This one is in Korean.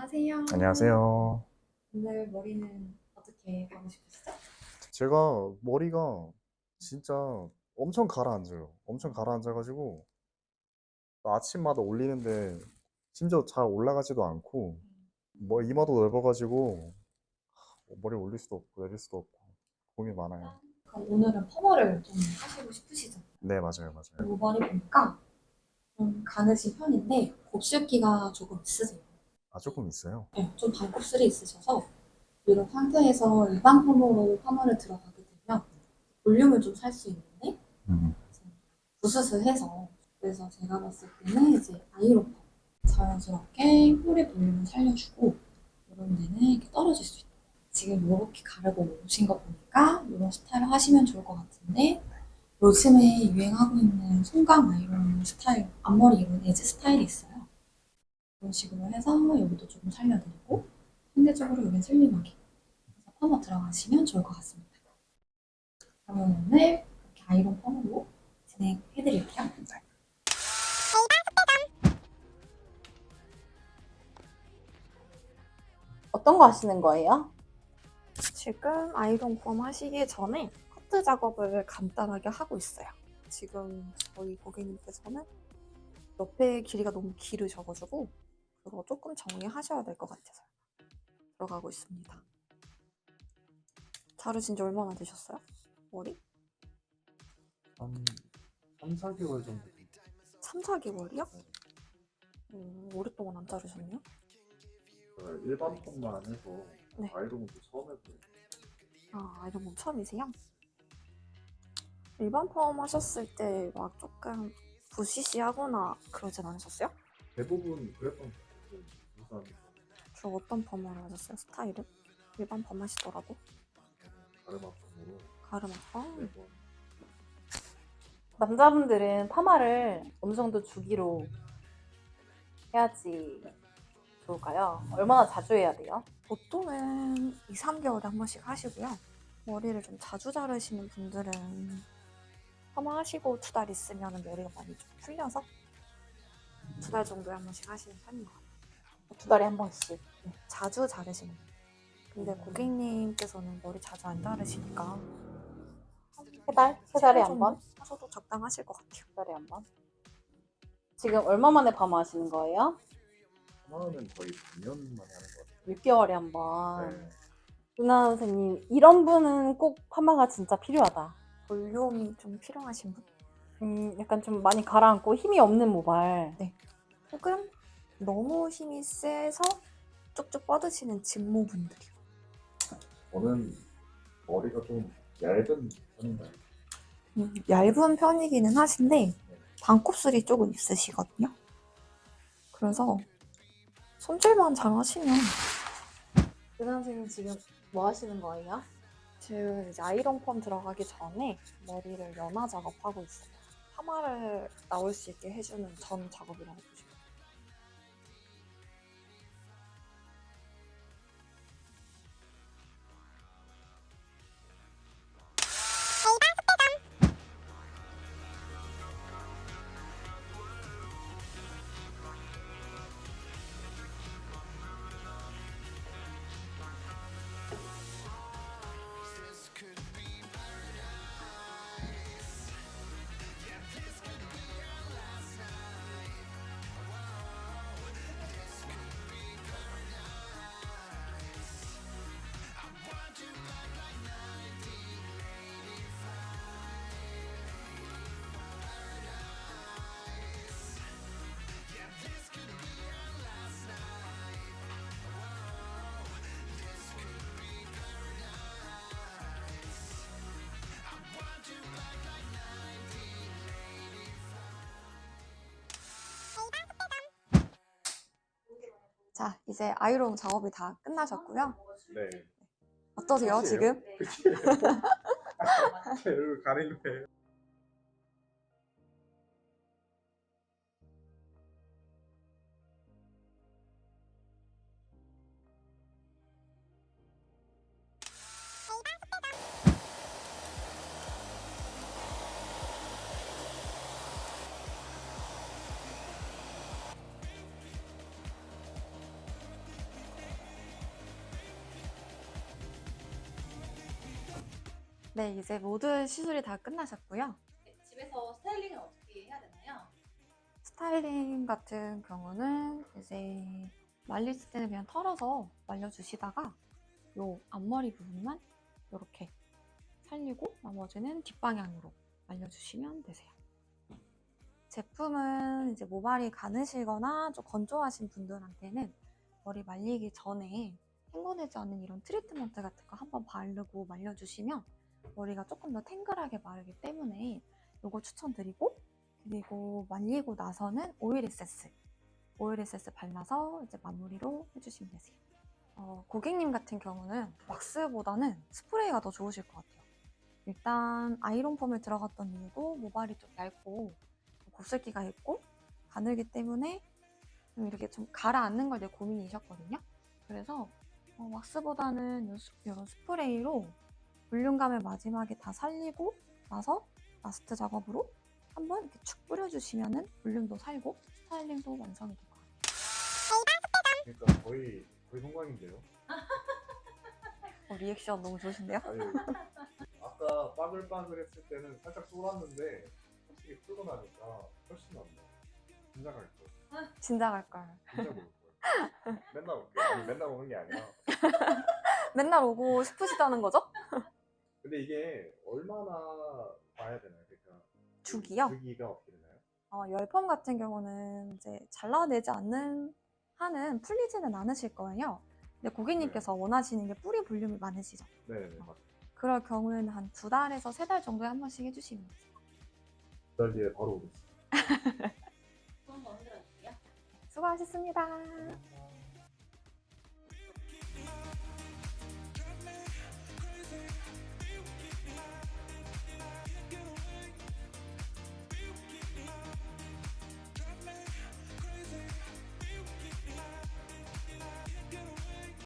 안녕하세요. 안녕하세요. 오늘 머리는 어떻게 하고 싶으시죠? 제가 머리가 진짜 엄청 가라앉아요. 엄청 가라앉아가지고 아침마다 올리는데 심지어 잘 올라가지도 않고 뭐 이마도 넓어가지고 머리 올릴 수도 없고 내릴 수도 없고 고민 많아요. 그럼 오늘은 퍼머를 좀 하시고 싶으시죠? 네 맞아요 맞아요. 이 머리 보니까 좀 가느신 편인데 곱슬기가 조금 있으세요. 아 조금 있어요. 네, 좀 반곱슬이 있으셔서 이런 상태에서 일반 퍼머로 퍼머를 들어가게 되면 볼륨을 좀 살 수 있는데 음. 부스스해서 그래서 제가 봤을 때는 이제 아이로퍼 자연스럽게 뿌리 볼륨을 살려주고 이런 데는 이렇게 떨어질 수 있다. 지금 이렇게 가르고 오신 거 보니까 이런 스타일을 하시면 좋을 것 같은데 요즘에 유행하고 있는 송강 아이론 스타일 앞머리 이런 에지 스타일이 있어요. 이런 식으로 해서 여기도 조금 살려드리고 상대적으로 여긴 슬림하게 그래서 퍼머 들어가시면 좋을 것 같습니다. 그러면 오늘 이렇게 아이론 펌으로 진행해드릴게요. 어떤 거 하시는 거예요? 지금 아이론 펌 하시기 전에 커트 작업을 간단하게 하고 있어요. 지금 저희 고객님께서는 옆에 길이가 너무 길으셔가지고 그거 조금 정리하셔야 될 것 같아서 들어가고 있습니다. 자르신 지 얼마나 되셨어요? 머리? 한 3, 4개월 정도. 3, 4개월이요? 음, 오랫동안 안 자르셨네요? 일반 펌만 해서 네. 아이롱도 처음 해보요. 아, 아이론 펌 처음이세요? 일반 펌 하셨을 때 막 조금 부시시하거나 그러진 않으셨어요? 대부분 그랬던 것 같아요. 우선 주로 어떤 펌을 하셨어요? 스타일은? 일반 펌 하시더라도? 가르마 펌으로 가르마 펌? 매번 남자분들은 파마를 어느 정도 주기로 해야지 좋을까요? 얼마나 자주 해야 돼요? 보통은 2, 3개월에 한 번씩 하시고요. 머리를 좀 자주 자르시는 분들은 파마 하시고 두 달 있으면 머리가 많이 좀 풀려서 두 달 정도에 한 번씩 하시는 같아요. 두 달에 한 번씩. 자주 자르시는 분. 근데 고객님께서는 머리 자주 안 자르시니까 세 달? 세 달에 한 번? 하셔도 적당하실 것 같아요. 두 달에 한 번? 지금 얼마 만에 파마 하시는 거예요? 하나는 거의 반년 만에 하는 것 같아요. 6개월에 한 번. 네. 유나 선생님, 이런 분은 꼭 파마가 진짜 필요하다. 볼륨이 좀 필요하신 분? 음, 약간 좀 많이 가라앉고 힘이 없는 모발. 혹은 너무 힘이 세서 쭉쭉 뻗으시는 직모분들이요. 저는 머리가 좀 얇은 편인가요? 음, 얇은 편이기는 하신데 반곱슬이 조금 있으시거든요. 그래서 손질만 잘 하시면 유나 선생님 지금 뭐 하시는 거예요? 지금 이제 아이롱 펌 들어가기 전에 머리를 연화 작업하고 있어요. 파마를 나올 수 있게 해주는 전 작업이라고 보시면 돼요. 자, 이제 아이롱 작업이 다 끝나셨고요. 네. 어떠세요, 끝이에요? 지금? 여기 가린 거예요. 네, 이제 모든 시술이 다 끝나셨고요. 네, 집에서 스타일링을 어떻게 해야 되나요? 스타일링 같은 경우는 이제 말리실 때는 그냥 털어서 말려주시다가 요 앞머리 부분만 이렇게 살리고 나머지는 뒷방향으로 말려주시면 되세요. 제품은 이제 모발이 가느시거나 좀 건조하신 분들한테는 머리 말리기 전에 헹궈내지 않는 이런 트리트먼트 같은 거 한번 바르고 말려주시면 머리가 조금 더 탱글하게 마르기 때문에 이거 추천드리고 그리고 말리고 나서는 오일 에센스 오일 에센스 발라서 이제 마무리로 해주시면 되세요. 어, 고객님 같은 경우는 왁스보다는 스프레이가 더 좋으실 것 같아요. 일단 아이론 폼에 들어갔던 이유도 모발이 좀 얇고 곱슬기가 있고 가늘기 때문에 좀 이렇게 좀 가라앉는 걸 되게 고민이셨거든요. 그래서 어, 왁스보다는 이런 스프레이로 볼륨감을 마지막에 다 살리고 나서 마스트 작업으로 한번 이렇게 축 뿌려주시면은 볼륨도 살고 스타일링도 완성이 될 것 같아요. 그러니까 거의 거의 성광인데요. 어, 리액션 너무 좋으신데요? 아니 아까 빠글빠글 했을 때는 살짝 쫄았는데 확실히 풀고 나니까 훨씬 낫네. 진짜 갈 걸. 진작할 걸. 진짜 볼 걸. 맨날 올게. 아니 맨날 오는 게 아니라. 맨날 오고 싶으시다는 거죠? 근데 이게 얼마나 봐야 되나요? 그러니까 주기요? 주기가 어떻게 되나요? 어, 열펌 같은 경우는 이제 잘라내지 않는 한은 풀리지는 않으실 거예요. 근데 고객님께서 원하시는 게 뿌리 볼륨이 많으시죠? 네 네 맞아요. 그럴 경우에는 한 두 달에서 세 달 정도에 한 번씩 해주시면 돼요. 두달 뒤에 바로 오겠습니다. 수고하셨습니다.